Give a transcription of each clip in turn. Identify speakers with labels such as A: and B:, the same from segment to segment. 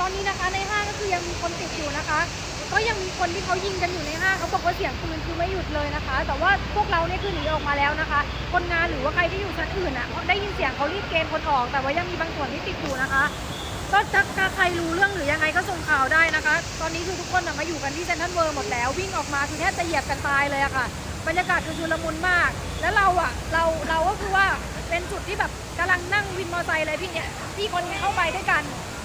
A: ตอนนี้นะคะในห้างก็คือยังมีคนติดอยู่นะคะ ก็ยังมีคนที่เขายิงกันอยู่ในห้างเขาบอกว่าเสียงปืนคือไม่หยุดเลยนะคะ แต่ว่าพวกเราเนี่ยคือหนีออกมาแล้วนะคะ คนงานหรือว่าใครที่อยู่ชั้นอื่นอะได้ยินเสียงเขารีบเกณฑ์คนออก แต่ว่ายังมีบางส่วนที่ติดอยู่นะคะก็จะถ้าใครรู้เรื่องหรือยังไงก็ส่งข่าวได้นะคะ ตอนนี้คือทุกคนมาอยู่กันที่เซนทรัลเวิร์หมดแล้ววิ่งออกมาคือแทบจะเหยียบกันตายเลยอะค่ะ บรรยากาศคือชุลมุนมาก แล้วเราอะเราเราก็คือว่าเป็นจุดที่แบบกำลังนั่งวินมอเตอร์ไซค์เลยพี่เนี่ยพี่คนนี้เข้าไปด้วยกัน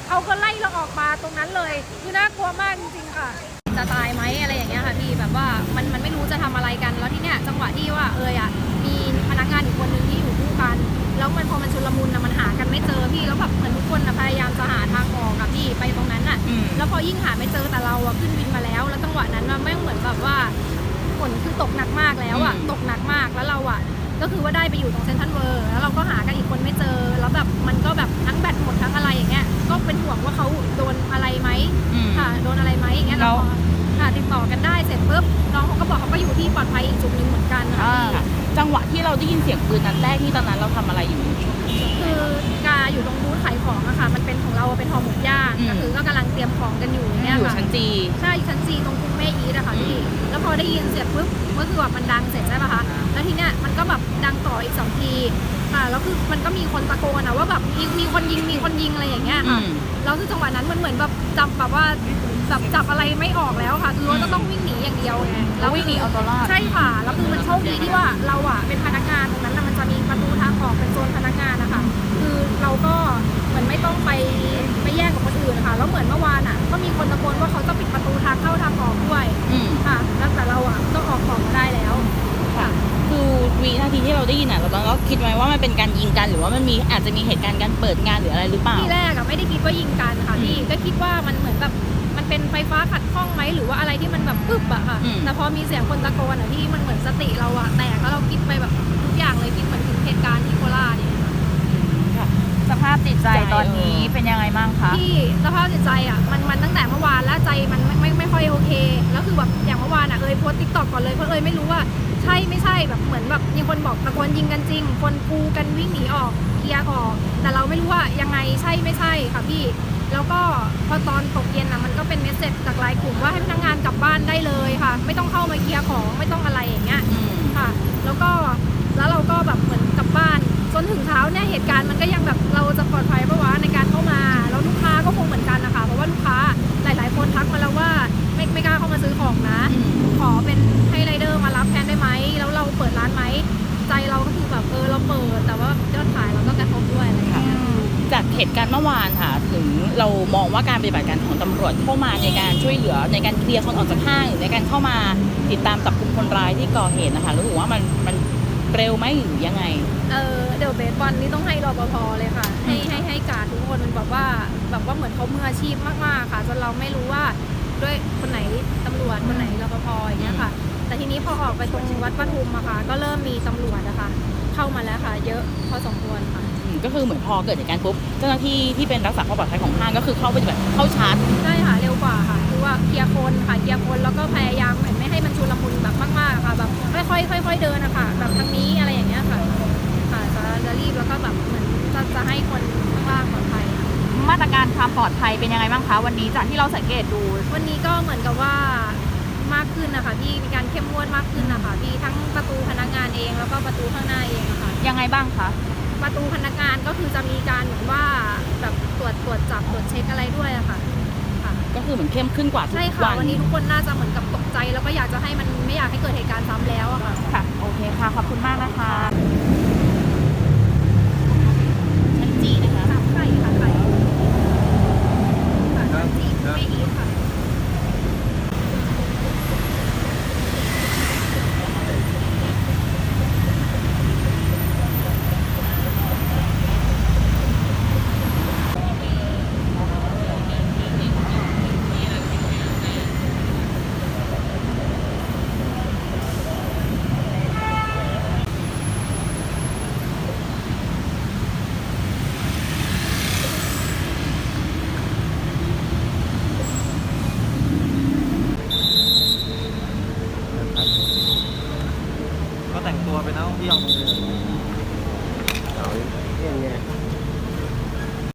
A: เขาก็ไล่เราออกมาตรงนั้นเลยคือน่ากลัวมากจริงๆค่ะ
B: จะตายไหมอะไรอย่างเงี้ยค่ะพี่แบบว่ามันมันไม่รู้จะทำอะไรกัน แล้วที่เนี้ยจังหวะที่ว่าเอออะมีพนักงานอีกคนนึงที่อยู่คู่กัน แล้วมันพอมันชุลมุนนะมันหากันไม่เจอพี่แล้วแบบเหมือนทุกคนนะพยายามจะหาทางออกอะพี่ไปตรงนั้นอะ
C: อืม
B: แล้วพอยิ่งหาไม่เจอแต่เราอะขึ้นวินมาแล้ว แล้วจังหวะนั้นมันไม่งเหมือนแบบว่าฝนคือตกหนักมากแล้วอะ
C: อืม
B: ตกหนักมากแล้วเราอะก็คือว่าได้ไปอยู่ตรงเซนทรัลเวิร์แล้วเราก็หากันอีก อยู่ที่ปลอดภัยอีกจุดหนึ่งเหมือนกันค่ะ
C: อ่าจังหวะที่เราได้ยินเสียงปืนนัดแรกที่ตอนนั้นเราทำอะไรอยู่
B: คือกาอยู่ตรงบูธขายของอะค่ะ มันเป็นของเราเป็นห่อหมกย่าง
C: อืม
B: ก็คือก็กำลังเตรียมของกันอยู่เนี่ย
C: อยู่
B: ค่ะ
C: ชั้นจี
B: ใช่ชั้นจีตรงกรุงแม่อีทอะค่ะพี่ แล้วพอได้ยินเสียงปุ๊บก็คือแบบมันดังเสร็จใช่ปะคะ แล้วทีเนี้ยมันก็แบบดังต่ออีกสองทีค่ะ แล้วคือมันก็มีคนตะโกนอะว่าแบบมีมีคนยิงมีคนยิงอะไรอย่างเงี้ย
C: อื
B: ค่ะ
C: ม
B: แล้วคือจังหวะนั้นมันเหมือนแบบจับแบบว่าจับจับอะไรไม่ออกแล้ว
C: ตัวรอด
B: ใช่ค่ะ แล้วคือมันโชคดีที่ว่าเราอะเป็นพนักงานตรงนั้นนะมันจะมีประตูทางออกเป็นโซนพนักงานนะคะ คือเราก็เหมือนไม่ต้องไปไปแย่งกับคนอื่นค่ะแล้วเหมือนเมื่อวานอะ ก็มีคนตะโกนว่าเขาจะปิดประตูทางเข้าทางออกด้วย
C: อืม
B: ค่ะ แล้วแต่เราอะก็ออกของมาได้แล้ว ค่ะ
C: คือวินาทีที่เราได้ยินอะเราตอนนั้นก็คิดไว้ว่ามันเป็นการยิงกัน หรือว่ามันมีอาจจะมีเหตุการณ์การเปิดงานหรืออะไรหรือเปล่า
B: ที่แรกอะไม่ได้คิดว่ายิงกันค่ะพี่ก็คิดว่ามันเหมือนแบบมันเป็น ไฟฟ้าขัดข้องไหมหรือว่าอะไรที่มันแบบปึ๊บอะค่ะ
C: อืม
B: แต่พอมีเสียงคนตะโกนอะพี่มันเหมือนสติเราอะแตกแล้วเราคิดไปแบบทุกอย่างเลยคิดเหมือนถึงเหตุการณ์ที่โคราชเนี่ย
D: สภาพจิตใจ
C: ใจ
D: ตอนนี้เป็นยังไงบ้างคะ
B: ที่สภาพจิตใจอะมันมันตั้งแต่เมื่อวานแล้วใจมันไม่ไม่ไม่ค่อยโอเค แล้วคือแบบอย่างเมื่อวานอะเอยโพสติ๊ก ต็อกก่อนเลยเพราะเอยไม่รู้ว่าใช่ไม่ใช่แบบเหมือนแบบมีคนบอกตะโกนยิงกันจริง คนกูกันวิ่งหนีออกเคลียร์ออก แต่เราไม่รู้ว่ายังไงใช่ไม่ใช่ค่ะพี่ แล้วก็พอตอนตกเย็นอะมันก็เป็นเมสเซจจากไลน์กลุ่มว่าให้พนักงานกลับบ้านได้เลยค่ะ ไม่ต้องเข้ามาเคลียร์ของไม่ต้องอะไรอย่างเงี้ย
C: อืม
B: ค่ะ แล้วก็แล้วเราก็แบบเหมือนกลับบ้านจนถึงเช้าเนี่ยเหตุการณ์มันก็ยังแบบเราจะปลอดภัยปะ ตุกา
C: รณ์เมื่อวานค่ะถึงเรามองว่าการปฏิบัติการของตำรวจเข้ามาในการช่วยเหลือในการเคลียร์คนออกจากห้างหรือในการเข้ามาติดตามจับกลุ่มคนร้ายที่ก่อเหตุนะคะรู้สึกว่ามันมันเร็วไหมหรือยังไง
B: เออเดี๋ยวเบสบอลนี่ต้องให้รปภเลยค่ะ ให้ให้ให้การทุกคนแบบว่าแบบว่าเหมือนเขามืออาชีพมากๆค่ะจนเราไม่รู้ว่าด้วยคนไหนตำรวจคนไหนรปภอย่างเงี้ยค่ะ แต่ทีนี้พอออกไปตรงวัดปทุมอะค่ะ ก็เริ่มมีตำรวจนะคะเข้ามาแล้วค่ะ เยอะพอสมควรค่ะ
C: อืม ก็คือเหมือนพอเกิดเหตุการณ์ปุ๊บเจ้าหน้าที่ที่เป็นรักษาความปลอดภัยของห้างก็คือเข้าไปแบบเข้าชาร์จ
B: ใช่ค่ะเร็วกว่าค่ะคือว่าเคลียร์คนค่ะเคลียร์คนแล้วก็พยายามเหมือนไม่ให้มันชุลมุนแบบมากๆอะค่ะแบบค่อยๆค่อย ๆเดินอะค่ะแบบทางนี้อะไรอย่างเงี้ยค่ะค่ะจะจะรีบแล้วก็แบบเหมือนจะจะให้คนข้างล่างปลอดภัยค่ะ
D: มาตรการความปลอดภัยเป็นยังไงบ้างคะวันนี้จากที่เราสังเกตดู
B: วันนี้ก็เหมือนกับว่ามากขึ้นนะคะพี่มีการเข้มงวดมากขึ้นนะคะพี่ทั้งประตูพนักงานเองแล้วก็ประตูข้างหน้าเองอะค่ะ
D: ยังไงบ้างคะ
B: ประตูพนักงานก็คือจะมีการเหมือนว่าแบบตรวจตรวจจับตรวจเช็คอะไรด้วยอะค่ะค่ะ
C: ก็คือเหมือนเข้มขึ้นกว่าทุก
B: ใช่ค่ะ
C: วัน
B: วันนี้ทุกคนน่าจะเหมือนกับตกใจ แล้วก็อยากจะให้มันไม่อยากให้เกิดเหตุการณ์ซ้ำแล้วอะค่ะ
D: ค่ะ โอเคค่ะ ขอบคุณมากนะคะ
C: ค 然后一 không.